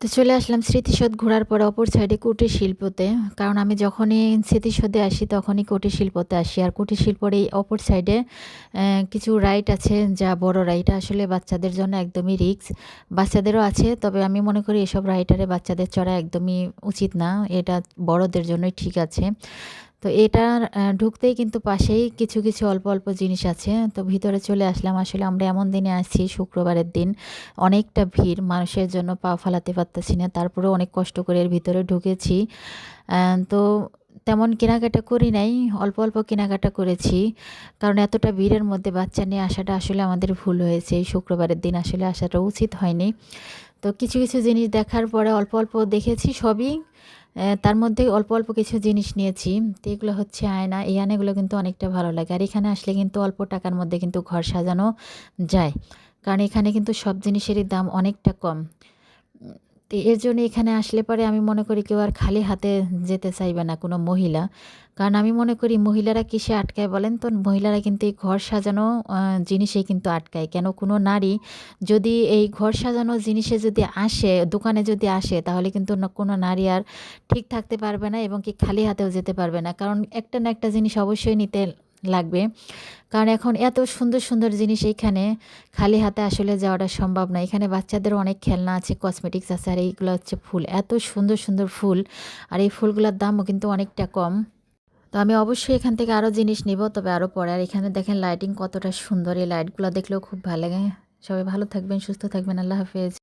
তো চলে আসলাম স্মৃতিসৌধ ঘোরার পর অপর সাইডে কুটির শিল্পতে। কারণ আমি যখনই স্মৃতিসৌধে আসি, তখনই কুটির শিল্পতে আসি। আর কুটির শিল্পর এই অপর সাইডে কিছু রাইড আছে, যা বড় রাইড আসলে বাচ্চাদের জন্য একদমই রিক্স বাচ্চাদেরও আছে, তবে আমি মনে করি এসব রাইটারে বাচ্চাদের চড়া একদমই উচিত না। এটা বড়দের জন্যই ঠিক আছে। তো এটা ঢুকতেই কিন্তু পাশেই কিছু কিছু অল্প অল্প জিনিস আছে। তো ভিতরে চলে আসলাম। আসলে আমরা এমন দিনে আসছি, শুক্রবারের দিন। অনেকটা ভিড়, মানুষের জন্য পা ফালাতে পারতেছি না। তারপরে অনেক কষ্ট করে এর ভিতরে ঢুকেছি। তো তেমন কেনাকাটা করি নাই, অল্প অল্প কেনাকাটা করেছি। কারণ এতটা ভিড়ের মধ্যে বাচ্চা নিয়ে আসাটা আসলে আমাদের ভুল হয়েছে। এই শুক্রবারের দিন আসলে আসাটা উচিত হয়নি। তো কিছু কিছু জিনিস দেখার পরে অল্প অল্প দেখেছি সবই। তার মধ্যে অল্প অল্প কিছু জিনিস নিয়েছি। তো এগুলো হচ্ছে আয়না। এই আয়নাগুলো কিন্তু অনেকটা ভালো লাগে। আর এখানে আসলে কিন্তু অল্প টাকার মধ্যে কিন্তু ঘর সাজানো যায়। কারণ এখানে কিন্তু সব জিনিসেরই দাম অনেকটা কম। তো এর জন্য এখানে আসলে পরে আমি মনে করি কেউ আর খালি হাতে যেতে চাইবে না কোনো মহিলা। কারণ আমি মনে করি মহিলারা কিসে আটকায় বলেন তো? মহিলারা কিন্তু এই ঘর সাজানো জিনিসেই কিন্তু আটকায়। কেন? কোনো নারী যদি এই ঘর সাজানো জিনিসে যদি আসে, দোকানে যদি আসে, তাহলে কিন্তু কোনো নারী আর ঠিক থাকতে পারবে না এবং কি খালি হাতেও যেতে পারবে না। কারণ একটা না একটা জিনিস অবশ্যই নিতে লাগবে। কারণ এখন এত সুন্দর সুন্দর জিনিস এইখানে খালি হাতে আসলে যাওয়াটা সম্ভব না। এখানে বাচ্চাদেরও অনেক খেলনা আছে কসমেটিক্স আছে, আর এইগুলো হচ্ছে ফুল। এত সুন্দর সুন্দর ফুল। আর এই ফুলগুলোর দামও কিন্তু অনেকটা কম। তো আমি অবশ্যই এখান থেকে আরও জিনিস নেব, তবে আরও পরে। আর এখানে দেখেন লাইটিং কতটা সুন্দর। এই লাইটগুলো দেখলেও খুব ভালো লাগে। সবাই ভালো থাকবেন, সুস্থ থাকবেন। আল্লাহ হাফেজ।